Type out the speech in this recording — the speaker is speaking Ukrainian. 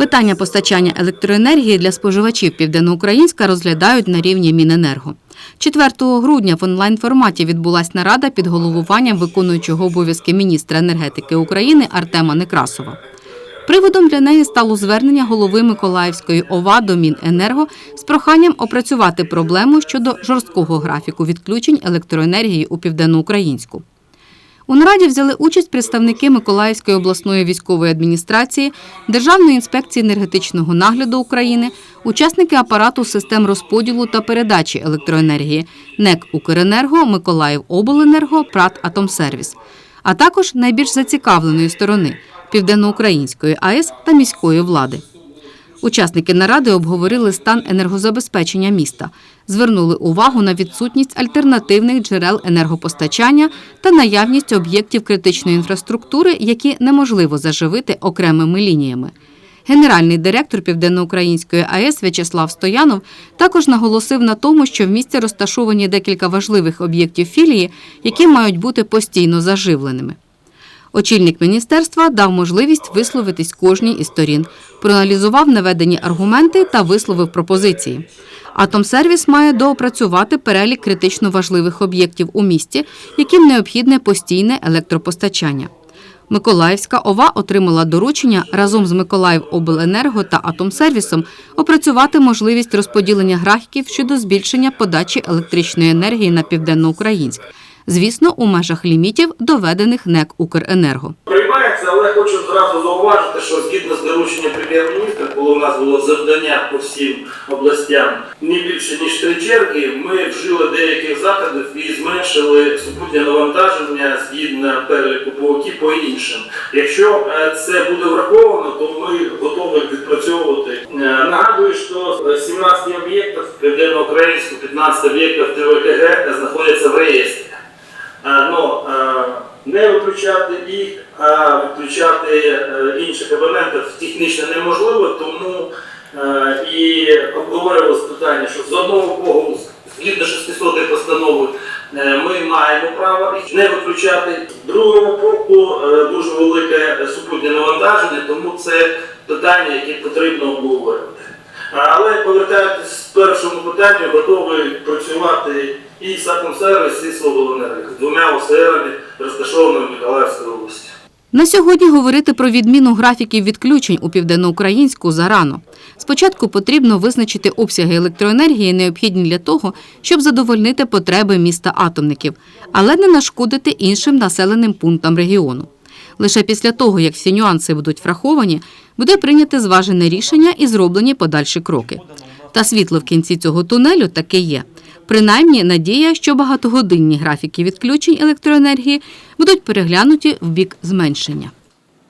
Питання постачання електроенергії для споживачів Південноукраїнська розглядають на рівні Міненерго. 4 грудня в онлайн-форматі відбулась нарада під головуванням виконуючого обов'язки міністра енергетики України Артема Некрасова. Приводом для неї стало звернення голови Миколаївської ОВА до Міненерго з проханням опрацювати проблему щодо жорсткого графіку відключень електроенергії у Південноукраїнську. У нараді взяли участь представники Миколаївської обласної військової адміністрації, Державної інспекції енергетичного нагляду України, учасники апарату систем розподілу та передачі електроенергії НЕК Укренерго, Миколаїв Обленерго, Прат Атомсервіс, а також найбільш зацікавленої сторони Південноукраїнської АЕС та міської влади. Учасники наради обговорили стан енергозабезпечення міста, звернули увагу на відсутність альтернативних джерел енергопостачання та наявність об'єктів критичної інфраструктури, які неможливо заживити окремими лініями. Генеральний директор Південноукраїнської АЕС В'ячеслав Стоянов також наголосив на тому, що в місті розташовані декілька важливих об'єктів філії, які мають бути постійно заживленими. Очільник міністерства дав можливість висловитись кожній із сторін, проаналізував наведені аргументи та висловив пропозиції. Атомсервіс має доопрацювати перелік критично важливих об'єктів у місті, яким необхідне постійне електропостачання. Миколаївська ОВА отримала доручення разом з Миколаївобленерго та Атомсервісом опрацювати можливість розподілення графіків щодо збільшення подачі електричної енергії на південноукраїнськ, звісно, у межах лімітів, доведених НЕК Укренерго. Приймається, але хочу зразу зауважити, що згідно з дорученням прем'єр-міністра, коли у нас було завдання по всім областям не більше ніж три черги, ми вжили деяких заходів і зменшили супутнє навантаження згідно переліку ПОКІ по іншим. Якщо е, це буде враховано, то ми готові відпрацьовувати. Е, Нагадую, що е, 17 об'єктів південно-українську, 15 об'єктів ТВКГ знаходяться в реєстрі. Е, ну, е, не виключати їх, а відключати е, інших абонентів технічно неможливо, тому е, і обговорювалося питання, що з одного боку, згідно 600 постанови, е, ми маємо право їх не виключати. З другого боку, дуже велике супутнє навантаження, тому це питання, яке потрібно обговорювати. Але повертаючись к першому питанню, готовий працювати і з Атомсервіс, і з двома ОСРами, розташованими в Миколаївській області. На сьогодні говорити про відміну графіків відключень у південноукраїнську зарано. Спочатку потрібно визначити обсяги електроенергії, необхідні для того, щоб задовольнити потреби міста атомників, але не нашкодити іншим населеним пунктам регіону. Лише після того, як всі нюанси будуть враховані, буде прийняте зважене рішення і зроблені подальші кроки. Та світло в кінці цього тунелю таки є. Принаймні, надія, що багатогодинні графіки відключень електроенергії будуть переглянуті в бік зменшення.